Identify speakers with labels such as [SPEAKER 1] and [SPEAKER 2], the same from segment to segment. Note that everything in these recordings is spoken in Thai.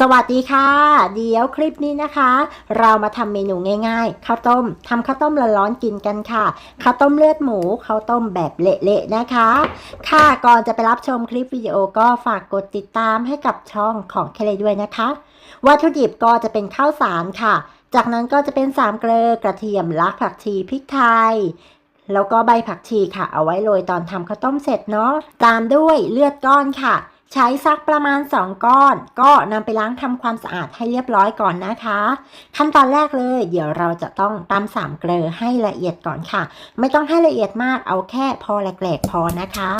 [SPEAKER 1] สวัสดีค่ะ เดี๋ยวคลิปนี้นะคะ เรามาทำเมนูง่ายๆข้าวต้มทำข้าวต้มร้อนๆกินกันค่ะข้าวต้มเลือดหมูข้าวต้มแบบเละๆนะคะ ค่ะก่อนจะไปรับชมคลิปวิดีโอก็ฝากกดติดตามให้กับช่องของเคเลด้วยนะคะ วัตถุดิบก็จะเป็นข้าวสารค่ะ จากนั้นก็จะเป็นสามเกลือกระเทียมรากผักชีพริกไทยแล้วก็ใบผักชีค่ะ เอาไว้โรยตอนทำข้าวต้มเสร็จเนาะตามด้วยเลือดก้อนค่ะ ใช้ซักประมาณ 2 ก้อน ก็นำไปล้างทำความสะอาดให้เรียบร้อยก่อนนะคะ ขั้นตอนแรกเลย เดี๋ยวเราจะต้องตำสามเกลือให้ละเอียดก่อนค่ะ ไม่ต้องให้ละเอียดมากเอาแค่พอแหลกๆพอนะคะ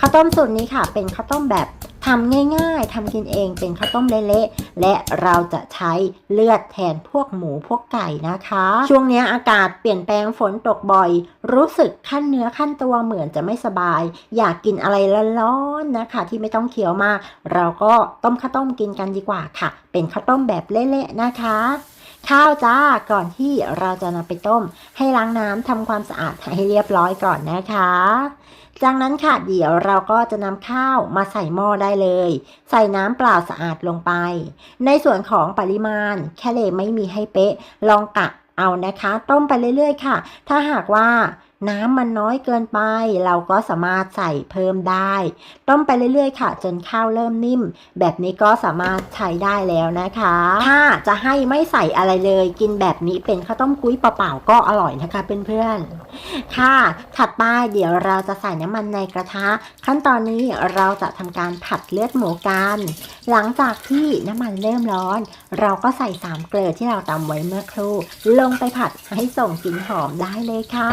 [SPEAKER 1] ข้าวต้มสูตรนี้ค่ะ เป็นข้าวต้มแบบ ทำง่ายๆทำกินเองเป็นข้าวต้มเละๆและเราจะใช้เลือดแทนพวกหมูพวกไก่นะคะ ช่วงนี้อากาศเปลี่ยนแปลงฝนตกบ่อย รู้สึกขั้นเนื้อขั้นตัวเหมือนจะไม่สบาย อยากกินอะไรร้อนๆนะคะ ที่ไม่ต้องเคี้ยวมาก เราก็ต้มข้าวต้มกินกันดีกว่าค่ะ เป็นข้าวต้มแบบเละๆนะคะ ข้าวจ้าก่อนที่เราจะนำไปต้ม ให้ล้างน้ำทำความสะอาดให้เรียบร้อยก่อนนะคะ จากนั้นค่ะเดี๋ยวเราก็จะนำข้าวมาใส่หม้อได้เลย ใส่น้ำเปล่าสะอาดลงไป ในส่วนของปริมาณ แค่เลไม่มีให้เป๊ะ ลองกะเอานะคะ ต้มไปเรื่อยๆ ค่ะ ถ้าหากว่า น้ำมันน้อยเกินไป เราก็สามารถใส่เพิ่มได้ ต้มไปเรื่อยๆ ค่ะ จนข้าวเริ่มนิ่ม แบบนี้ก็สามารถใช้ได้แล้วนะคะ ถ้าจะให้ไม่ใส่อะไรเลย กินแบบนี้เป็นข้าวต้มกุ้ยเปล่าๆก็อร่อยนะคะเพื่อนๆค่ะ ถัดไปเดี๋ยวเราจะใส่น้ำมันในกระทะ ขั้นตอนนี้เราจะทำการผัดเลือดหมูกันหลังจากที่น้ำมันเริ่มร้อน เราก็ใส่สามเกลือที่เราตำไว้เมื่อครู่ ลงไปผัดให้ส่งกลิ่นหอมได้เลยค่ะ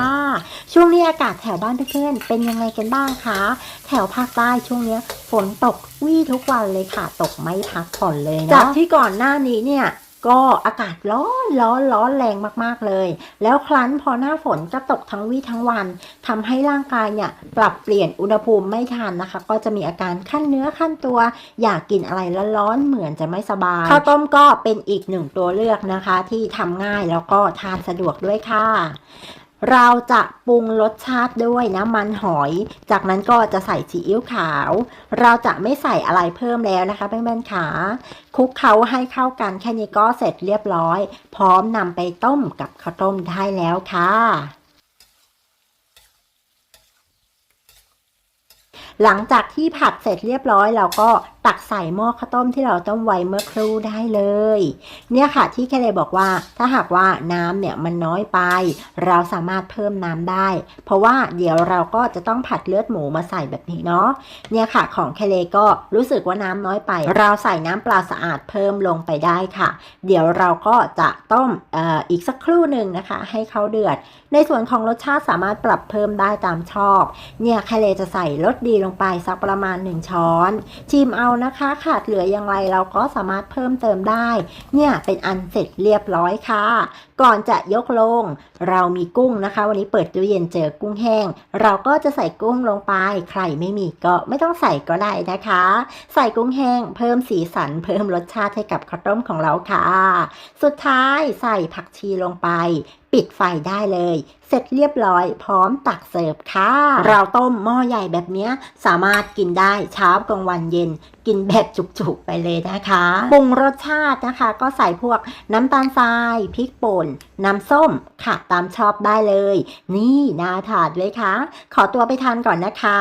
[SPEAKER 1] ช่วงนี้อากาศแถวบ้านเพื่อนๆเป็นยังไงกันบ้างคะ แถวภาคใต้ช่วงนี้ฝนตกวี่ทุกวันเลยค่ะ ตกไม่พักผ่อนเลยนะจากที่ก่อนหน้านี้เนี่ยก็อากาศร้อนร้อนร้อนแรงมากๆเลย แล้วครั้นพอหน้าฝนก็ตกทั้งวี่ทั้งวันทำให้ร่างกายเนี่ยปรับเปลี่ยนอุณหภูมิไม่ทันนะคะ ก็จะมีอาการขั้นเนื้อขั้นตัว อยากกินอะไรร้อนๆเหมือนจะไม่สบายข้าวต้มก็เป็นอีกหนึ่งตัวเลือกนะคะ ที่ทำง่ายแล้วก็ทานสะดวกด้วยค่ะ เราจะปรุงรสชาติด้วยน้ำมันหอย จากนั้นก็จะใส่ซีอิ๊วขาว เราจะไม่ใส่อะไรเพิ่มแล้วนะคะเพื่อนๆขาคลุกเคล้าให้เข้ากันแค่นี้ก็เสร็จเรียบร้อย พร้อมนำไปต้มกับข้าวต้มได้แล้วค่ะหลังจากที่ผัดเสร็จเรียบร้อยเราก็ตักใส่หม้อข้าวต้มที่เราต้มไว้เมื่อครู่ได้เลย เนี่ยค่ะที่แคเลยบอกว่าถ้าหากว่าน้ำเนี่ยมันน้อยไป เราสามารถเพิ่มน้ำได้ เพราะว่าเดี๋ยวเราก็จะต้องผัดเลือดหมูมาใส่แบบนี้เนาะเนี่ยค่ะของแคเลก็รู้สึกว่าน้ำน้อยไป เราใส่น้ำเปล่าสะอาดเพิ่มลงไปได้ค่ะ เดี๋ยวเราก็จะต้มอออีกสักครู่หนึ่งนะคะ ให้เขาเดือด ในส่วนของรสชาติสามารถปรับเพิ่มได้ตามชอบ เนี่ยแคเลจะใส่รสดีลงไปสักประมาณ 1 ช้อนชิมเอานะคะ ขาดเหลืออย่างไรเราก็สามารถเพิ่มเติมได้ เนี่ยเป็นอันเสร็จเรียบร้อยค่ะ ก่อนจะยกลง เรามีกุ้งนะคะ วันนี้เปิดตู้เย็นเจอกุ้งแห้ง เราก็จะใส่กุ้งลงไป ใครไม่มีก็ไม่ต้องใส่ก็ได้นะคะ ใส่กุ้งแห้งเพิ่มสีสันเพิ่มรสชาติให้กับข้าวต้มของเราค่ะ สุดท้ายใส่ผักชีลงไป ปิดไฟได้เลย เสร็จเรียบร้อยพร้อมตักเสิร์ฟค่ะ เราต้มหม้อใหญ่แบบนี้สามารถกินได้เช้ากลางวันเย็น กินแบบจุกๆไปเลยนะคะปรุงรสชาตินะคะ ก็ใส่พวกน้ำตาลทรายพริกป่นน้ำส้มค่ะตามชอบได้เลย นี่น่าทานเลยค่ะ ขอตัวไปทานก่อนนะคะ